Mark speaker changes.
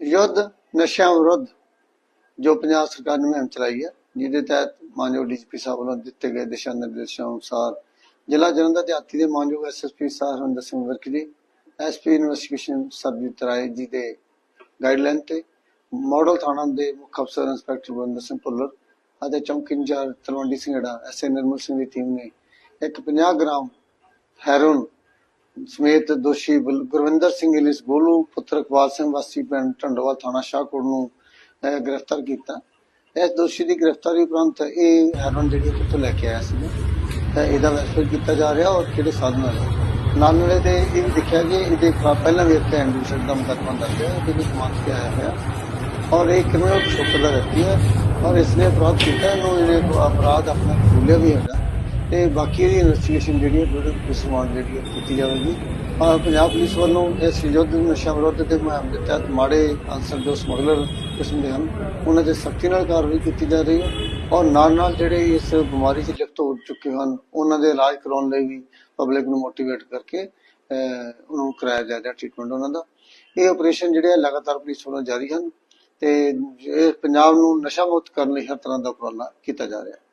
Speaker 1: ਯੁੱਧ ਨਸ਼ਿਆਂ ਵਿਰੁੱਧ, ਜੋ ਪੰਜਾਬ ਸਰਕਾਰ ਨੇ ਮੁਹਿੰਮ ਚਲਾਈ ਹੈ, ਜਿਹਦੇ ਤਹਿਤ ਮਾਨਯੋਗ ਡੀਜੀਪੀ ਸਾਹਿਬ ਵੱਲੋਂ ਦਿੱਤੇ ਗਏ ਦਿਸ਼ਾ ਨਿਰਦੇਸ਼ਾਂ ਅਨੁਸਾਰ ਜ਼ਿਲ੍ਹਾ ਜਲੰਧਰ ਦੇ ਦੇ ਮਾਨਯੋਗ ਐਸਐਸਪੀ ਸਾਹਿਬ ਹਰਿੰਦਰ ਸਿੰਘ ਵਰਕ ਜੀ ਐਸਪੀ ਇਨਵੈਸਟੀਗੇਸ਼ਨ ਸਰਬਜੀਤ ਰਾਏ ਜੀ ਦੇ ਗਾਈਡਲਾਈਨ ਤੇ ਮਾਡਲ ਥਾਣਾ ਦੇ ਮੁੱਖ ਅਫਸਰ ਇੰਸਪੈਕਟਰ ਬਰਿੰਦਰ ਸਿੰਘ ਭੁੱਲਰ ਅਤੇ ਚੌਂਕੀ ਇੰਚਾਰਜ ਤਲਵੰਡੀ ਸਿੰਘੜਾ ਐਸਏ ਨਿਰਮਲ ਸਿੰਘ ਦੀ ਟੀਮ ਨੇ ਇੱਕ 50 ਗ੍ਰਾਮ ਹੈਰੋਨ ਸਮੇਤ ਦੋਸ਼ੀ ਗੁਰਵਿੰਦਰ ਸਿੰਘ ਇਲਿਸ ਗੋਲੂ ਪੁੱਤਰ ਇਕਬਾਲ ਸਿੰਘ ਵਾਸੀ ਪਿੰਡ ਢੰਡੋਵਾਲ ਥਾਣਾ ਸ਼ਾਹਕੋਟ ਨੂੰ ਗ੍ਰਿਫਤਾਰ ਕੀਤਾ। ਇਸ ਦੋਸ਼ੀ ਦੀ ਗ੍ਰਿਫਤਾਰੀ ਉਪਰੰਤ ਇਹ ਹੈਰੋਨ ਜਿਹੜੀ ਕਿੱਥੋਂ ਲੈ ਕੇ ਆਇਆ ਸੀ ਤਾਂ ਇਹਦਾ ਵੈਰੀਫਾਈ ਕੀਤਾ ਜਾ ਰਿਹਾ ਔਰ ਕਿਹੜੇ ਸਾਧਨ ਨਾਲ। ਨਾਲ ਨਾਲੇ ਤੇ ਇਹ ਵੀ ਦੇਖਿਆ ਕਿ ਇਹਦੇ ਪਹਿਲਾਂ ਵੀ ਇੱਕ ਐਂਡੂਸਰ ਦਾ ਮੁਕੱਦਮਾ ਦਰਜ ਹੈ ਇਹਦੇ ਵਿੱਚ ਮਾਰ ਕੇ ਆਇਆ ਹੋਇਆ। ਔਰ ਇਹ ਕ੍ਰਿਮੀਨਲ ਪਿਛੋਕੜ ਦਾ ਵਿਅਕਤੀ ਹੈ। ਔਰ ਇਸਨੇ ਅਪਰਾਧ ਕੀਤਾ, ਇਹਨੂੰ ਇਹਨੇ ਅਪਰਾਧ ਆਪਣਾ ਖੋਲਿਆ ਵੀ ਹੈਗਾ। ਤੇ ਬਾਕੀ ਇਹਦੀ ਇਨਵੈਸਟੀਗੇਸ਼ਨ ਜਿਹੜੀ ਹੈ ਥੋੜੀ ਵਿਸਵਾਨ ਜਿਹੜੀ ਹੈ, ਕੀਤੀ ਜਾਵੇਗੀ। ਔਰ ਪੰਜਾਬ ਪੁਲਿਸ ਵੱਲੋਂ ਇਸ ਯੁੱਧ ਨਸ਼ਾ ਵਿਰੋਧ ਦੇ ਮੁਹਿੰਮ ਦੇ ਤਹਿਤ ਮਾੜੇ ਅਨਸਰ ਜੋ ਸਮਗਲਰ ਕਿਸਮ ਦੇ ਹਨ, ਉਹਨਾਂ ਤੇ ਸਖਤੀ ਨਾਲ ਕਾਰਵਾਈ ਕੀਤੀ ਜਾ ਰਹੀ ਹੈ ਔਰ ਨਾਲ ਨਾਲ ਜਿਹੜੇ ਇਸ ਬਿਮਾਰੀ 'ਚ ਲਿਪਤ ਹੋ ਚੁੱਕੇ ਹਨ, ਉਹਨਾਂ ਦੇ ਇਲਾਜ ਕਰਾਉਣ ਲਈ ਵੀ ਪਬਲਿਕ ਨੂੰ ਮੋਟੀਵੇਟ ਕਰਕੇ ਉਹਨਾਂ ਨੂੰ ਕਰਾਇਆ ਜਾ ਰਿਹਾ ਟ੍ਰੀਟਮੈਂਟ ਉਹਨਾਂ ਦਾ। ਇਹ ਆਪਰੇਸ਼ਨ ਜਿਹੜੇ ਆ, ਲਗਾਤਾਰ ਪੁਲਿਸ ਵੱਲੋਂ ਜਾਰੀ ਹਨ ਤੇ ਇਹ ਪੰਜਾਬ ਨੂੰ ਨਸ਼ਾ ਮੁਕਤ ਕਰਨ ਲਈ ਹਰ ਤਰ੍ਹਾਂ ਦਾ ਉਪਰਾਲਾ ਕੀਤਾ ਜਾ ਰਿਹਾ। ਹੈ